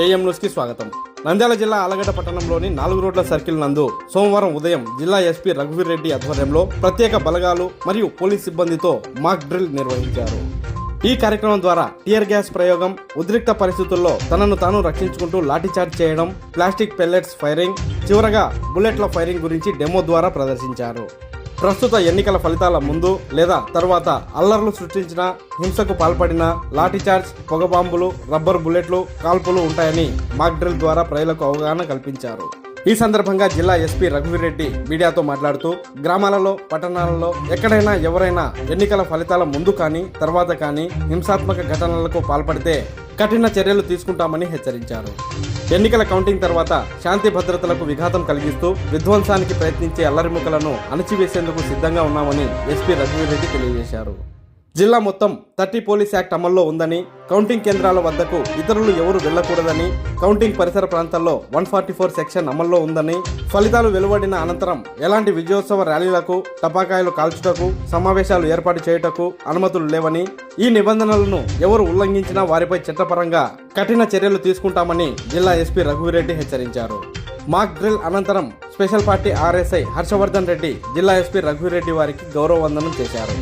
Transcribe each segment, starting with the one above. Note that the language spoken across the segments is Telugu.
ఏఎం న్యూస్కి స్వాగతం. నంద్యాల జిల్లా ఆలగడ్డ పట్టణంలోని నాలుగు రోడ్ల సర్కిల్ నందు సోమవారం ఉదయం జిల్లా ఎస్పీ రఘువీర్ రెడ్డి ఆధ్వర్యంలో ప్రత్యేక బలగాలు మరియు పోలీస్ సిబ్బందితో మాక్ డ్రిల్ నిర్వహించారు. ఈ కార్యక్రమం ద్వారా టియర్ గ్యాస్ ప్రయోగం ఉద్రిక్త పరిస్థితుల్లో తనను తాను రక్షించుకుంటూ లాఠీచార్జ్ చేయడం ప్లాస్టిక్ పెల్లెట్స్ ఫైరింగ్ చివరగా బుల్లెట్ల ఫైరింగ్ గురించి డెమో ద్వారా ప్రదర్శించారు. ప్రస్తుత ఎన్నికల ఫలితాల ముందు లేదా తర్వాత అల్లర్లు సృష్టించిన హింసకు పాల్పడిన లాఠీచార్జ్ పొగబాంబులు రబ్బర్ బుల్లెట్లు కాల్పులు ఉంటాయని మాక్డ్రిల్ ద్వారా ప్రజలకు అవగాహన కల్పించారు. ఈ సందర్భంగా జిల్లా ఎస్పీ రఘువీరెడ్డి మీడియాతో మాట్లాడుతూ గ్రామాలలో పట్టణాలలో ఎక్కడైనా ఎవరైనా ఎన్నికల ఫలితాల ముందు కానీ తర్వాత కానీ హింసాత్మక ఘటనలకు పాల్పడితే కఠిన చర్యలు తీసుకుంటామని హెచ్చరించారు. ఎన్నికల కౌంటింగ్ తర్వాత శాంతి భద్రతలకు విఘాతం కలిగిస్తూ విధ్వంసానికి ప్రయత్నించే అల్లరిముకలను అణచివేసేందుకు సిద్ధంగా ఉన్నామని ఎస్పీ రఘువీర్ రెడ్డి తెలియజేశారు. జిల్లా మొత్తం థర్టీ పోలీస్ యాక్ట్ అమల్లో ఉందని కౌంటింగ్ కేంద్రాల వద్దకు ఇతరులు ఎవరు వెళ్ళకూడదని కౌంటింగ్ పరిసర ప్రాంతాల్లో వన్ ఫార్టీ ఫోర్ సెక్షన్ అమల్లో ఉందని ఫలితాలు వెలువడిన అనంతరం ఎలాంటి విజయోత్సవ ర్యాలీలకు టపాకాయలు కాల్చుటకు సమావేశాలు ఏర్పాటు చేయుటకు అనుమతులు లేవని ఈ నిబంధనలను ఎవరు ఉల్లంఘించినా వారిపై చట్టపరంగా కఠిన చర్యలు తీసుకుంటామని జిల్లా ఎస్పీ రఘువీరెడ్డి హెచ్చరించారు. మాక్ డ్రిల్ అనంతరం special party RSI Harshavardhan Reddy జిల్లా ఎస్పీ రఘువీరెడ్డి వారికి గౌరవ వందనం చేశారు.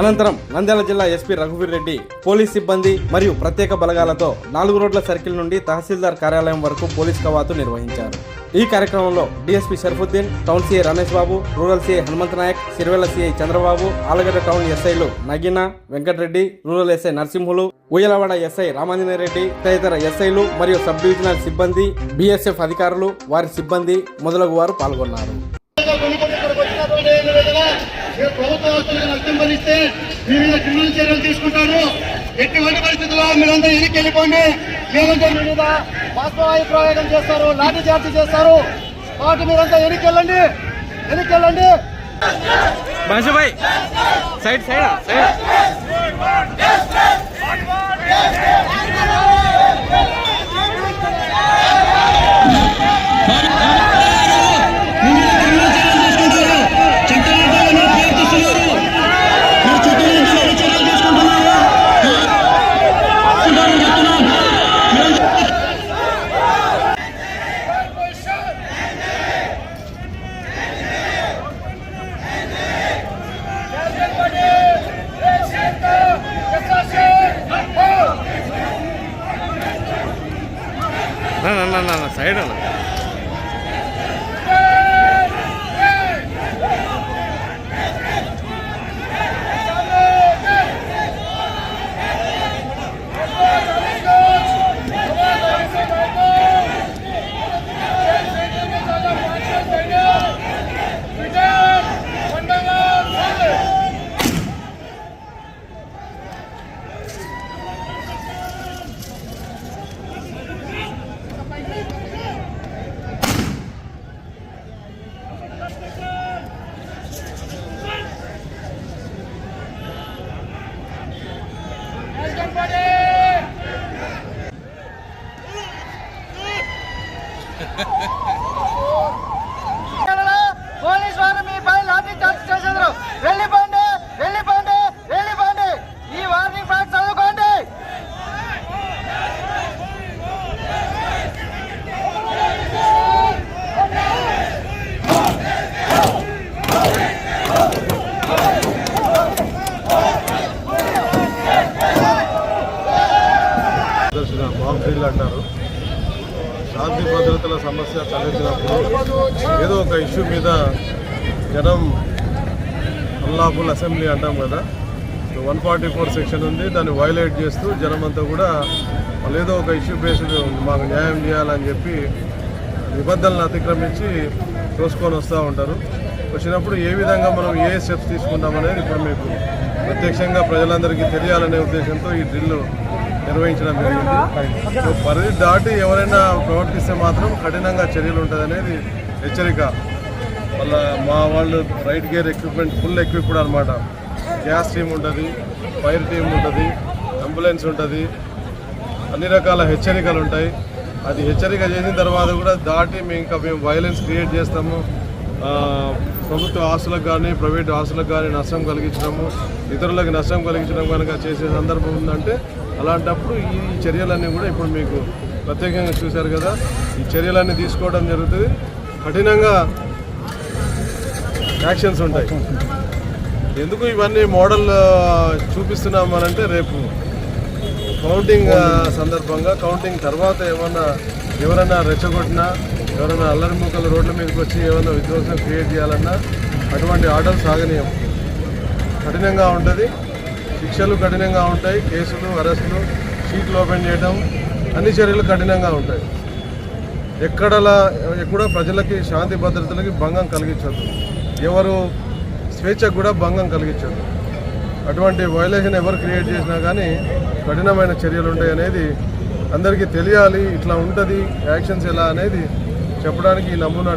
అనంతరం నంద్యాల జిల్లా ఎస్పీ రఘువీర్ రెడ్డి పోలీస్ సిబ్బంది మరియు ప్రత్యేక బలగాలతో నాలుగు రోడ్ల సర్కిల్ నుండి తహసీల్దార్ కార్యాలయం వరకు పోలీస్ కవాతు నిర్వహించారు. ఈ కార్యక్రమంలో DSP Sharfuddin town CI Ramesh Babu rural CI Hanumanth Naik Sirivella CI Chandrababu Allagadda town ఎస్ఐలు Nagina Venkata Reddy rural SI Narasimhulu Uyyalawada SI Ramanjaneya Reddy తదితర ఎస్ఐలు మరియు సబ్ డివిజనల్ సిబ్బంది బీఎస్ఎఫ్ అధికారులు వారి సిబ్బంది మొదలగు వారు పాల్గొన్నారు. ప్రభుత్వ భరిస్తే మీ మీద క్రిమినల్ చర్యలు తీసుకుంటారు ఎటువంటి పరిస్థితుల్లో మీరందరూ వెనక్కి వెళ్ళిపోండి లేదంటే మీ మీద వాస్తవాయు ప్రయోగం చేస్తారు లాఠీ చార్జ్ చేస్తారు కాబట్టి మీరంతా వెనక్కి వెళ్ళండి వెనక్కి వెళ్ళండి భాయ్ సైడ్ సైడ్ సైడ్ సైడ్ అన్న పోలీస్ వారు మీ పై లాఠీ చార్జ్ చేసేందుకు వెళ్ళిపోండి వెళ్ళిపోండి వెళ్ళిపోండి. ఈ వార్నింగ్ ప్యాక్ చదువుకోండి. దర్శన అంటారు. శాంతి భద్రతల సమస్య తలెత్తినప్పుడు ఏదో ఒక ఇష్యూ మీద జనం అల్లాఫుల్ అసెంబ్లీ అంటాం కదా. వన్ ఫార్టీ ఫోర్ సెక్షన్ ఉంది దాన్ని వైలేట్ చేస్తూ జనం అంతా కూడా వాళ్ళు ఏదో ఒక ఇష్యూ బేస్డ్ మాకు న్యాయం చేయాలని చెప్పి నిబంధనలను అతిక్రమించి తోసుకొని వస్తూ ఉంటారు. వచ్చినప్పుడు ఏ విధంగా మనం ఏ స్టెప్స్ తీసుకుంటామనేది ఇప్పుడు మీకు ప్రత్యక్షంగా ప్రజలందరికీ తెలియాలనే ఉద్దేశంతో ఈ డ్రిల్ నిర్వహించడం జరిగింది. సో పరిధి దాటి ఎవరైనా ప్రవర్తిస్తే మాత్రం కఠినంగా చర్యలు ఉంటుందనేది హెచ్చరిక. మళ్ళీ మా వాళ్ళు right gear equipment full equipped అనమాట. గ్యాస్ టీమ్ ఉంటుంది ఫైర్ టీమ్ ఉంటుంది అంబులెన్స్ ఉంటుంది. అన్ని రకాల హెచ్చరికలు ఉంటాయి. అది హెచ్చరిక చేసిన తర్వాత కూడా దాటి మేము ఇంకా మేము వైలెన్స్ క్రియేట్ చేస్తాము. ప్రభుత్వ ఆస్తులకు కానీ ప్రైవేట్ ఆస్తులకు కానీ నష్టం కలిగించడము ఇతరులకు నష్టం కలిగించడం కనుక చేసే సందర్భం ఉందంటే అలాంటప్పుడు ఈ చర్యలన్నీ కూడా ఇప్పుడు మీకు ప్రత్యేకంగా చూశారు కదా. ఈ చర్యలన్నీ తీసుకోవడం జరుగుతుంది. కఠినంగా యాక్షన్స్ ఉంటాయి. ఎందుకు ఇవన్నీ మోడల్ చూపిస్తున్నామనంటే రేపు కౌంటింగ్ సందర్భంగా కౌంటింగ్ తర్వాత ఏమన్నా ఎవరైనా రెచ్చగొట్టినా ఎవరైనా అల్లరి ముక్కలు రోడ్ల మీదకి వచ్చి ఏమైనా విధ్వంసం క్రియేట్ చేయాలన్నా అటువంటి ఆర్డర్ సాగనీయం. కఠినంగా ఉంటుంది. శిక్షలు కఠినంగా ఉంటాయి కేసులు అరెస్టులు షీట్లు ఓపెన్ చేయడం అన్ని చర్యలు కఠినంగా ఉంటాయి. ఎక్కడలా ఎక్కడ ప్రజలకి శాంతి భద్రతలకి భంగం కలిగించదు. ఎవరు స్వేచ్ఛకు కూడా భంగం కలిగించదు. అటువంటి వైలేషన్ ఎవరు క్రియేట్ చేసినా కానీ కఠినమైన చర్యలు ఉంటాయి అనేది అందరికీ తెలియాలి. ఇట్లా ఉంటుంది యాక్షన్స్ ఎలా అనేది చెప్పడానికి ఈ నమూనా